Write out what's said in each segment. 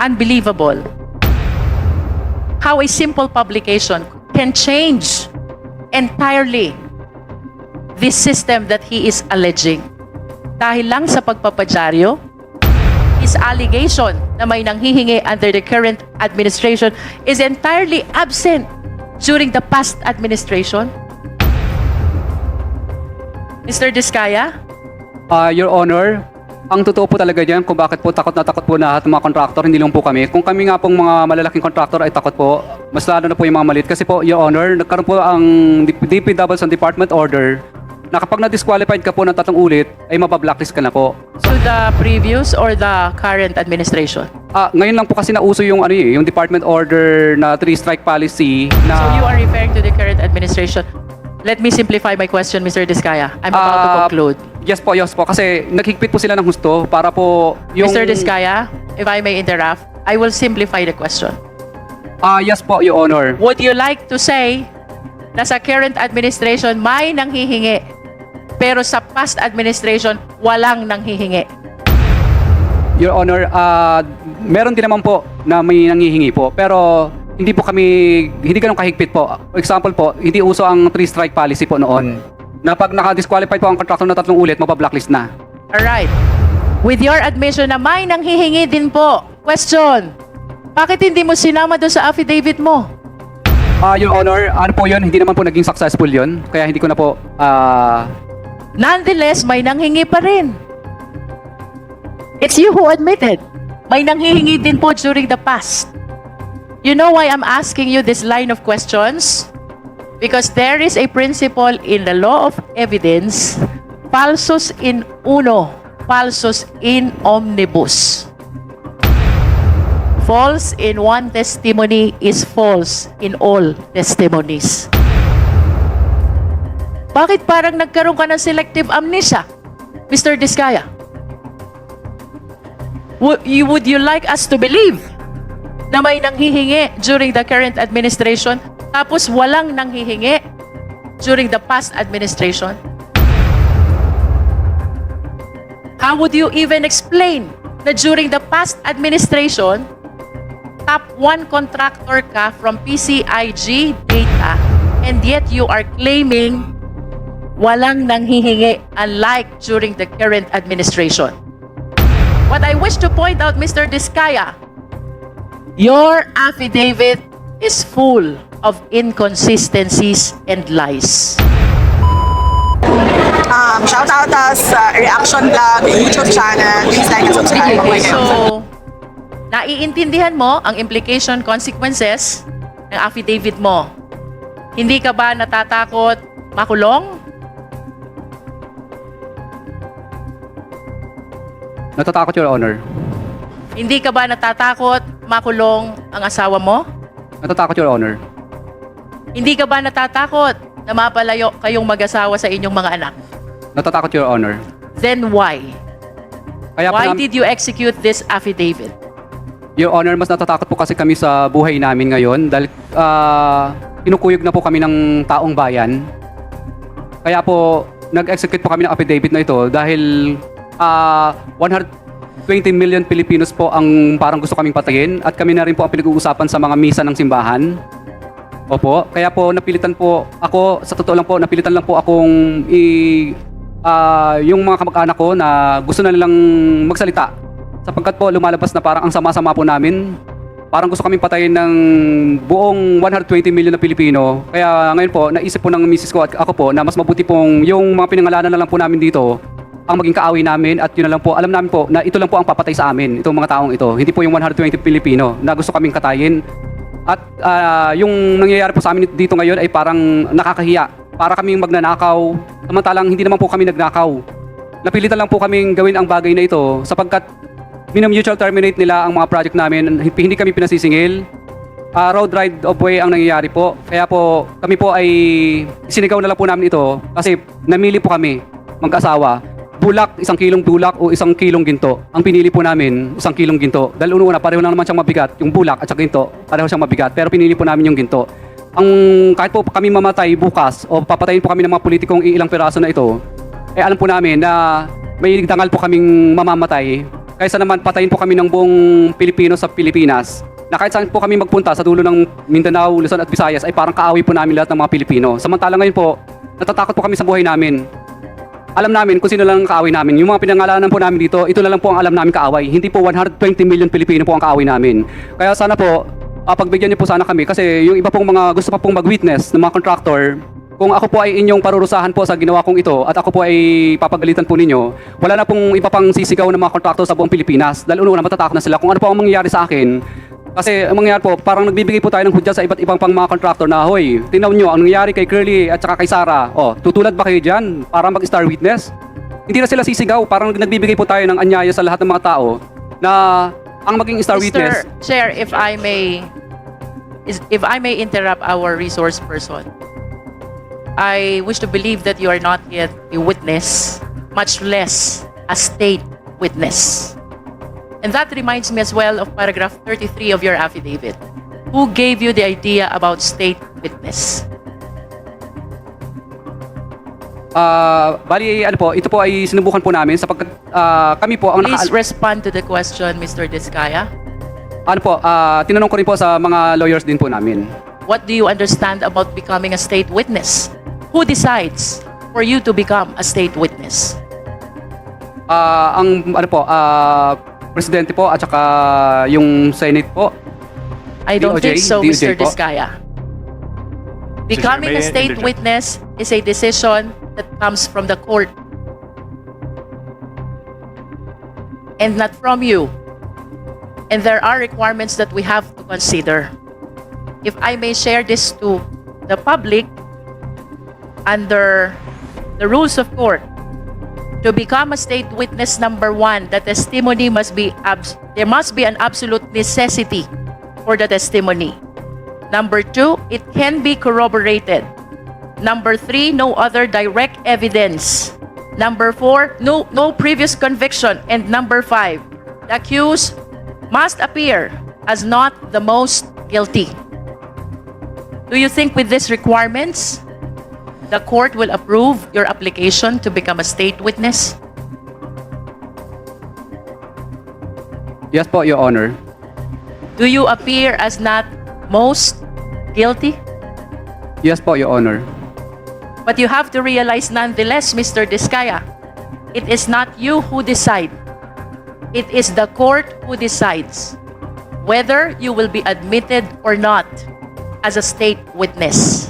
unbelievable how a simple publication can change entirely this system that he is alleging. Dahil lang sa pagpapadyaryo, his allegation na may nanghihingi under the current administration is entirely absent during the past administration. Mr. Diskaya? Ah, Your Honor, ang totoo po talaga diyan kung bakit po takot na takot po na lahat ng mga contractor, hindi lang po kami. Kung kami nga pong mga malalaking contractor ay takot po, mas lalo na po yung mga maliit. Kasi po, Your Honor, nagkaroon po ang DPWs ang department order na kapag na-disqualified ka po ng tatlong ulit, ay mabablacklist ka na po. To the previous or the current administration? Ah, ngayon lang po kasi nauso yung ano eh, yung department order na three strike policy na So you are referring to the current administration. Let me simplify my question, Mr. Diskaya. I'm about to Ah, conclude. Yes po, yes po. Kasi naghigpit po sila ng gusto para po yung... Mr. Diskaya, if I may interrupt, I will simplify the question. Ah, yes po, Your Honor. Would you like to say na sa current administration may nanghihingi pero sa past administration walang nanghihingi? Your Honor, ah, meron din naman po na may nangihingi po. Pero hindi po kami, hindi ganun kahigpit po. For example po, hindi uso ang three strike policy po noon. Na pag naka-disqualified po ang contractor na tatlong ulit, mapablacklist na. Alright. With your admission na may nanghihingi din po. Question. Bakit hindi mo sinama doon sa affidavit mo? Ah, Your Honor, ano po yun? Hindi naman po naging successful yun. Kaya hindi ko na po, ah, Nonetheless, may nanghingi pa rin. It's you who admitted. May nanghihingi din po during the past. You know why I'm asking you this line of questions? Because there is a principle in the law of evidence, falsus in uno, falsus in omnibus. False in one testimony is false in all testimonies. Bakit parang nagkaroon ka ng selective amnesia, Mr. Diskaya? Would you, would you like us to believe na may nanghihingi during the current administration tapos walang nanghihingi during the past administration? How would you even explain na during the past administration, top one contractor ka from PCIG data and yet you are claiming walang nanghihingi unlike during the current administration. What I wish to point out, Mr. Diskaya, your affidavit is full of inconsistencies and lies. Um, shout out us sa Reaction Vlog YouTube channel. Please like and subscribe. Okay, so, naiintindihan mo ang implication consequences ng affidavit mo. Hindi ka ba natatakot makulong? natatakot, Your Honor. Hindi ka ba natatakot makulong ang asawa mo? Natatakot, Your Honor. Hindi ka ba natatakot na mapalayo kayong mag-asawa sa inyong mga anak? Natatakot, Your Honor. Then why? Kaya Why did you execute this affidavit? Your Honor, mas natatakot po kasi kami sa buhay namin ngayon dahil ah, kinukuyog na po kami ng taong bayan. Kaya po, nag-execute po kami ng affidavit na ito dahil ah, 120 million Pilipinos po ang parang gusto kaming patayin at kami na rin po ang pinag-uusapan sa mga misa ng simbahan. Opo, kaya po napilitan po ako, sa totoo lang po, napilitan lang po akong i ah, yung mga kamag-anak ko na gusto na nilang magsalita sapagkat po lumalabas na parang ang sama-sama po namin. Parang gusto kaming patayin ng buong 120 million na Pilipino. Kaya ngayon po, naisip po ng misis ko at ako po na mas mabuti pong yung mga pinangalanan na lang po namin dito ang maging kaaway namin at yun na lang po, alam namin po na ito lang po ang papatay sa amin, itong mga taong ito. Hindi po yung 120 Pilipino na gusto kaming katayin. At ah, yung nangyayari po sa amin dito ngayon ay parang nakakahiya. Para kaming magnanakaw, samantalang hindi naman po kami nagnakaw. Napilitan lang po kaming gawin ang bagay na ito sapagkat mutual terminate nila ang mga project namin. Hindi kami pinasisingil. Ah, road ride of way ang nangyayari po. Kaya po kami po ay sinigaw na lang po namin ito kasi namili po kami mag-asawa. Bulak, isang kilong bulak o isang kilong ginto. Ang pinili po namin, isang kilong ginto. Dahil una pareho lang naman siyang mabigat. Yung bulak at saka ginto, pareho siyang mabigat. Pero pinili po namin yung ginto. Ang kahit po kami mamatay bukas o papatayin po kami ng mga politikong ilang piraso na ito, eh alam po namin na may dangal po kaming mamamatay kaysa naman patayin po kami ng buong Pilipino sa Pilipinas. Na kahit saan po kami magpunta sa dulo ng Mindanao, Luzon at Visayas ay parang kaaway po namin lahat ng mga Pilipino. Samantala ngayon po, natatakot po kami sa buhay namin. Alam namin kung sino lang ang kaaway namin. Yung mga pinangalanan po namin dito, ito na lang po ang alam namin kaaway. Hindi po 120 million Pilipino po ang kaaway namin. Kaya sana po, ah, pagbigyan niyo po sana kami kasi yung iba pong mga gusto pa pong mag-witness ng mga contractor, kung ako po ay inyong parurusahan po sa ginawa kong ito at ako po ay papagalitan po ninyo, wala na pong iba pang sisigaw ng mga contractor sa buong Pilipinas. Dahil una, matatakot na sila kung ano po ang mangyayari sa akin. Kasi ang mangyayari po, parang nagbibigay po tayo ng hudya sa iba't ibang pang mga contractor na, hoy, tingnan nyo, ang nangyayari kay Curly at saka kay Sarah, oh, tutulad ba kayo dyan para mag-star witness? Hindi na sila sisigaw, parang nagbibigay po tayo ng anyaya sa lahat ng mga tao na ang maging star witness. Mr. Chair, if I may, is- if I may interrupt our resource person, I wish to believe that you are not yet a witness, much less a state witness. And that reminds me as well of paragraph 33 of your affidavit. Who gave you the idea about state witness? Ah, bali, ano po, ito po ay sinubukan po namin sapagkat ah, kami po ang Please naka- respond to the question, Mr. Diskaya. ano po, ah, tinanong ko rin po sa mga lawyers din po namin. What do you understand about becoming a state witness? Who decides for you to become a state witness? Ah, ang ano po, ah, presidente po at saka yung Senate po. I don't DOJ? think so, DOJ Mr. po? Diskaya. Becoming a state interject? witness is a decision that comes from the court and not from you. And there are requirements that we have to consider. If I may share this to the public, under the rules of court, to become a state witness number one, the testimony must be abs- there must be an absolute necessity for the testimony. Number two, it can be corroborated. Number three, no other direct evidence. Number four, no no previous conviction. And number five, the accused must appear as not the most guilty. Do you think with these requirements, the court will approve your application to become a state witness? Yes po, Your Honor. Do you appear as not most guilty? Yes po, Your Honor. But you have to realize nonetheless, Mr. Diskaya, it is not you who decide. It is the court who decides whether you will be admitted or not as a state witness.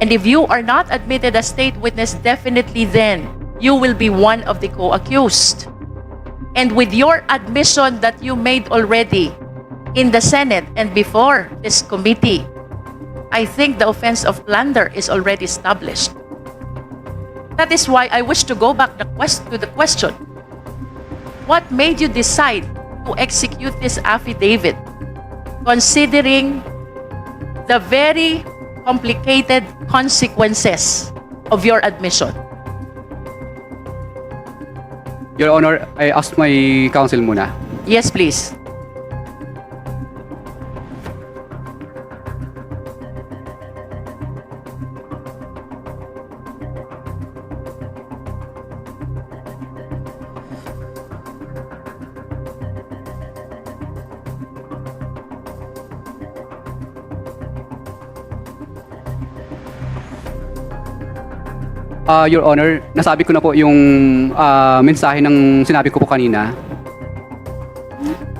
And if you are not admitted as state witness, definitely then you will be one of the co-accused. And with your admission that you made already in the Senate and before this committee, I think the offense of plunder is already established. That is why I wish to go back the quest- to the question. What made you decide to execute this affidavit considering the very complicated consequences of your admission? Your Honor, I ask my counsel muna. Yes, please. Ah, Your Honor, nasabi ko na po yung ah, mensahe ng sinabi ko po kanina.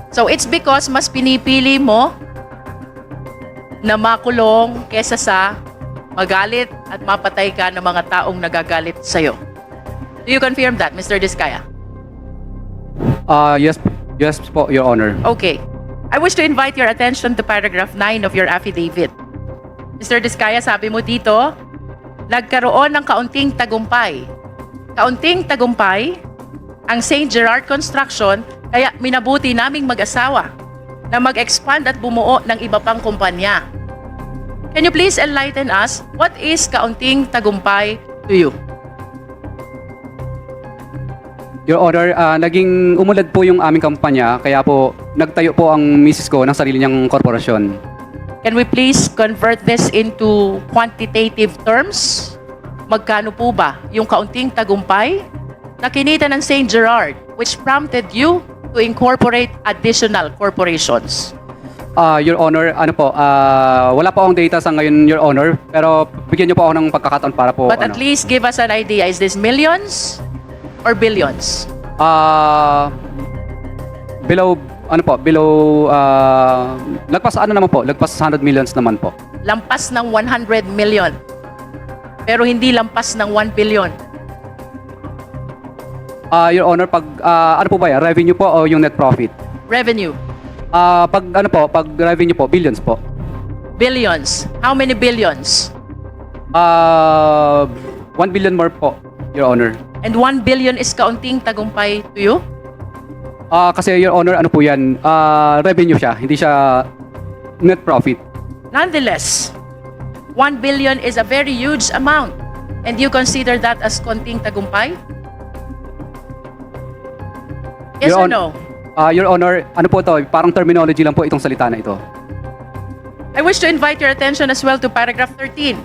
So it's because mas pinipili mo na makulong kesa sa magalit at mapatay ka ng mga taong nagagalit sa'yo. Do you confirm that, Mr. Diskaya? Ah, yes, yes po, Your Honor. Okay. I wish to invite your attention to paragraph 9 of your affidavit. Mr. Diskaya, sabi mo dito, nagkaroon ng kaunting tagumpay. Kaunting tagumpay ang St. Gerard Construction kaya minabuti naming mag-asawa na mag-expand at bumuo ng iba pang kumpanya. Can you please enlighten us what is kaunting tagumpay to you? Your Honor, ah, naging umulad po yung aming kampanya, kaya po nagtayo po ang misis ko ng sarili niyang korporasyon. Can we please convert this into quantitative terms? Magkano po ba yung kaunting tagumpay na kinita ng St. Gerard which prompted you to incorporate additional corporations? Ah, Your Honor, ano po, ah, wala po akong data sa ngayon, Your Honor, pero bigyan niyo po ako ng pagkakataon para po, But ano. at least give us an idea. Is this millions or billions? Ah, below, ano po, below, ah, lagpas ano naman po, lagpas 100 millions naman po. Lampas ng 100 million. Pero hindi lampas ng 1 billion. Ah, Your Honor, pag, ah, ano po ba yan, revenue po o yung net profit? Revenue. Ah, pag, ano po, pag revenue po, billions po. Billions. How many billions? Ah, 1 billion more po, Your Honor. And 1 billion is kaunting tagumpay to you? Ah, kasi Your Honor, ano po yan, ah, revenue siya, hindi siya net profit. Nonetheless, 1 billion is a very huge amount. And you consider that as konting tagumpay? Yes Your or Hon- no? Ah, Your Honor, ano po to, parang terminology lang po itong salita na ito. I wish to invite your attention as well to paragraph 13.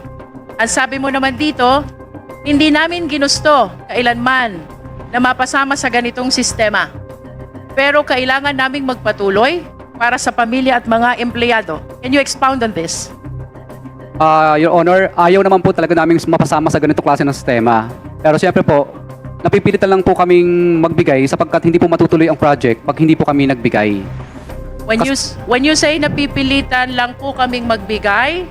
Ang sabi mo naman dito, hindi namin ginusto kailanman na mapasama sa ganitong sistema. Pero kailangan naming magpatuloy para sa pamilya at mga empleyado. Can you expound on this? Ah, Your Honor, ayaw naman po talaga namin mapasama sa ganitong klase ng sistema. Pero siyempre po, napipilitan lang po kaming magbigay sapagkat hindi po matutuloy ang project pag hindi po kami nagbigay. When you when you say napipilitan lang po kaming magbigay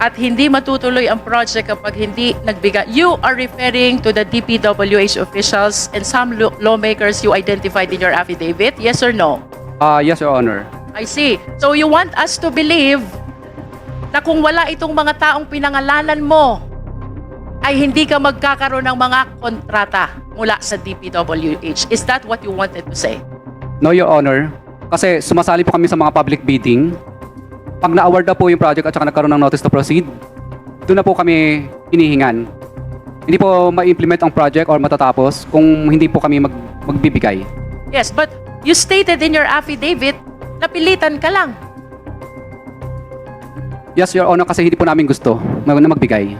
at hindi matutuloy ang project kapag hindi nagbigay, you are referring to the DPWH officials and some lawmakers you identified in your affidavit, yes or no? Ah, yes, Your Honor. I see. So you want us to believe na kung wala itong mga taong pinangalanan mo, ay hindi ka magkakaroon ng mga kontrata mula sa DPWH. Is that what you wanted to say? No, Your Honor. Kasi sumasali po kami sa mga public bidding. Pag na-award na po yung project at saka nagkaroon ng notice to proceed, doon na po kami hinihingan. Hindi po ma-implement ang project or matatapos kung hindi po kami mag magbibigay. Yes, but you stated in your affidavit, napilitan ka lang. Yes, Your Honor, kasi hindi po namin gusto na magbigay.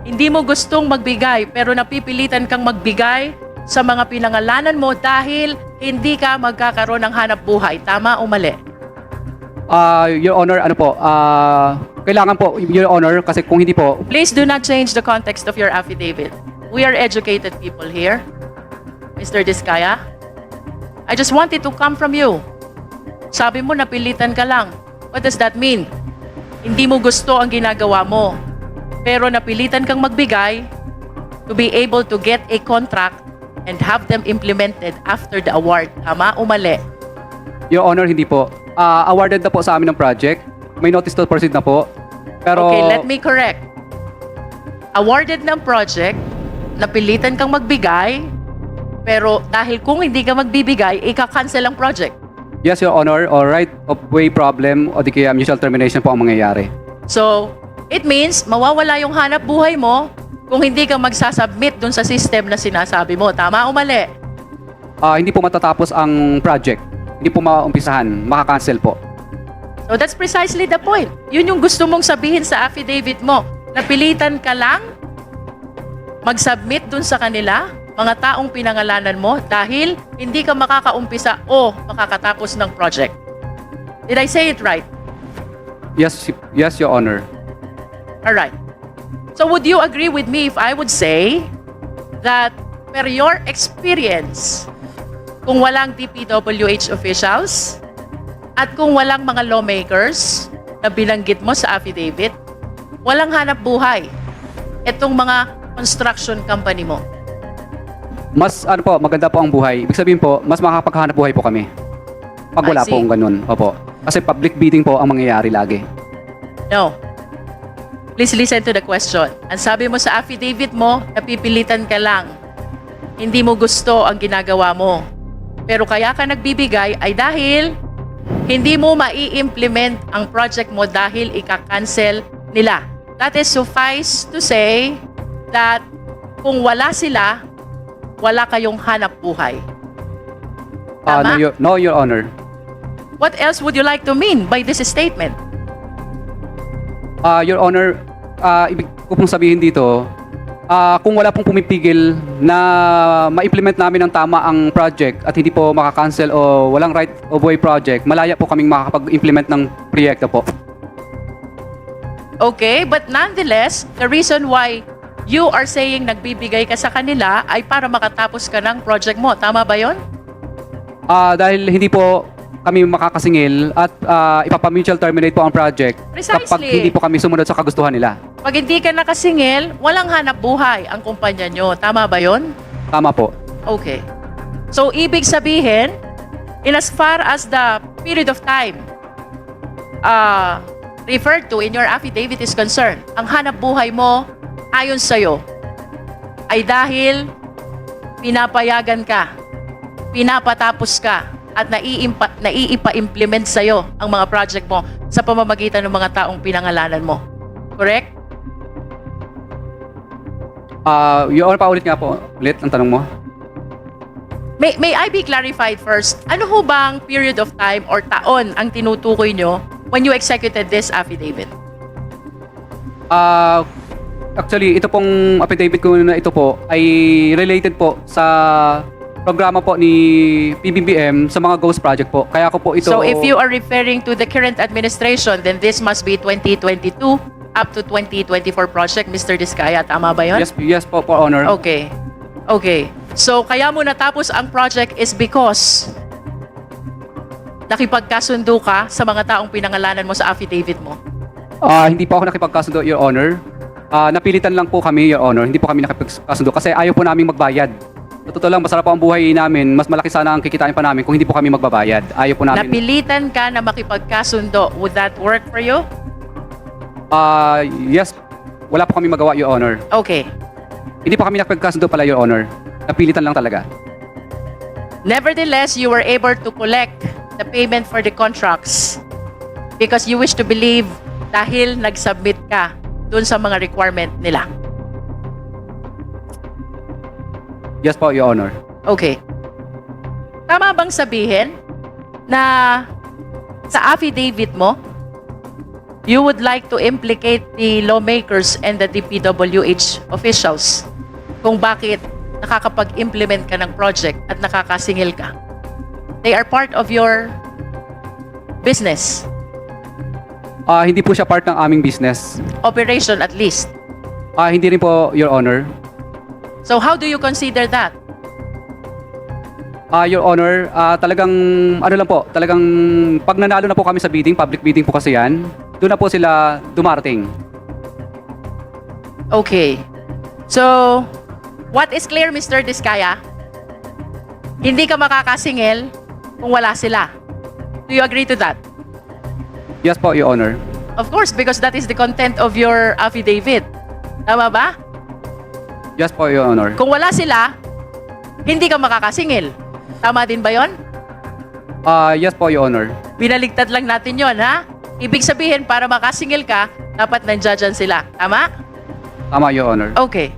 Hindi mo gustong magbigay, pero napipilitan kang magbigay sa mga pinangalanan mo dahil hindi ka magkakaroon ng hanap buhay. Tama o mali? Ah, Your Honor, ano po, ah, kailangan po, Your Honor, kasi kung hindi po, Please do not change the context of your affidavit. We are educated people here. Mr. Diskaya, I just want it to come from you. Sabi mo, napilitan ka lang. What does that mean? Hindi mo gusto ang ginagawa mo. Pero napilitan kang magbigay to be able to get a contract and have them implemented after the award. Tama o mali? Your Honor, hindi po. Ah, awarded na po sa amin ng project. May notice to proceed na po. Pero, Okay, let me correct. Awarded ng project, napilitan kang magbigay, pero dahil kung hindi ka magbibigay, ika-cancel ang project. yes, Your Honor, or right of way problem o di kaya mutual termination po ang mangyayari. So, it means mawawala yung hanap buhay mo kung hindi ka magsasubmit dun sa system na sinasabi mo. Tama o mali? Ah, hindi po matatapos ang project. Hindi po maumpisahan. Makakancel po. So, that's precisely the point. Yun yung gusto mong sabihin sa affidavit mo. Napilitan ka lang mag-submit dun sa kanila, mga taong pinangalanan mo, dahil hindi ka makakaumpisa o makakatapos ng project. Did I say it right? Yes, yes, Your Honor. Alright. So would you agree with me if I would say that per your experience, kung walang DPWH officials at kung walang mga lawmakers na binanggit mo sa affidavit, walang hanap buhay itong mga construction company mo. Mas, ano po, maganda po ang buhay. Ibig sabihin po, mas makakapaghanap buhay po kami. Pag I wala see. po ang ganun. Opo. Kasi public bidding po ang mangyayari lagi. No. Please listen to the question. Ang sabi mo sa affidavit mo, napipilitan ka lang. Hindi mo gusto ang ginagawa mo. Pero kaya ka nagbibigay ay dahil hindi mo mai-implement ang project mo dahil ika-cancel nila. That is suffice to say that kung wala sila, wala kayong hanap buhay. Ah, no, your, no, Your Honor. What else would you like to mean by this statement? Ah, Your Honor, ah, ibig ko pong sabihin dito, Ah, kung wala pong pumipigil na ma-implement namin ng tama ang project at hindi po makakancel o walang right of way project, malaya po kaming makakapag-implement ng proyekto po. Okay, but nonetheless, the reason why you are saying nagbibigay ka sa kanila ay para makatapos ka ng project mo. Tama ba yon? Ah, dahil hindi po kami makakasingil at ah, ipapa-mutual terminate po ang project kapag Precisely. hindi po kami sumunod sa kagustuhan nila. Pag hindi ka nakasingil, walang hanap buhay ang kumpanya nyo. Tama ba yon? Tama po. Okay. So, ibig sabihin, in as far as the period of time uh, referred to in your affidavit is concerned, ang hanap buhay mo, ayon sa'yo, ay dahil pinapayagan ka, pinapatapos ka, at naiimpa, naiipa-implement sa'yo ang mga project mo sa pamamagitan ng mga taong pinangalanan mo. Correct? Ah, Your Honor, paulit nga po. Ulit ang tanong mo. May, may I be clarified first, ano ho bang period of time or taon ang tinutukoy nyo when you executed this affidavit? Ah, actually, ito pong affidavit ko na ito po ay related po sa programa po ni PBBM sa mga ghost project po. Kaya ko po ito So if you are referring to the current administration, then this must be 2022 up to 2024 project, Mr. Diskaya. Tama ba yun? Yes, yes po, po honor. Okay. Okay. So kaya mo natapos ang project is because nakipagkasundo ka sa mga taong pinangalanan mo sa affidavit mo. Ah, hindi po ako nakipagkasundo, Your Honor. Ah, napilitan lang po kami, Your Honor. Hindi po kami nakipagkasundo kasi ayaw po naming magbayad. Sa totoo lang, masarap po ang buhay namin. Mas malaki sana ang kikitain pa namin kung hindi po kami magbabayad. Ayaw po namin. Napilitan ka na makipagkasundo. Would that work for you? Ah, yes. Wala po kami magawa, Your Honor. Okay. Hindi po kami nakipagkasundo pala, Your Honor. Napilitan lang talaga. Nevertheless, you were able to collect the payment for the contracts because you wish to believe dahil nag-submit ka dun sa mga requirement nila. Yes po, Your Honor. Okay. Tama bang sabihin na sa affidavit mo, you would like to implicate the lawmakers and the DPWH officials kung bakit nakakapag-implement ka ng project at nakakasingil ka. They are part of your business, Ah, hindi po siya part ng aming business. operation at least. Ah, hindi rin po, Your Honor. So how do you consider that? Ah, Your Honor, ah, talagang ano lang po, talagang pag nanalo na po kami sa bidding, public bidding po kasi 'yan. Doon na po sila dumarating. Okay. So, what is clear, Mr. Diskaya? Hindi ka makakasingil kung wala sila. Do you agree to that? Yes po, Your Honor. Of course, because that is the content of your affidavit. Tama ba? Yes po, Your Honor. Kung wala sila, hindi ka makakasingil. Tama din ba yon? Ah, yes po, Your Honor. Binaligtad lang natin yon, ha? Ibig sabihin, para makasingil ka, dapat nandiyan sila. Tama? Tama, Your Honor. Okay.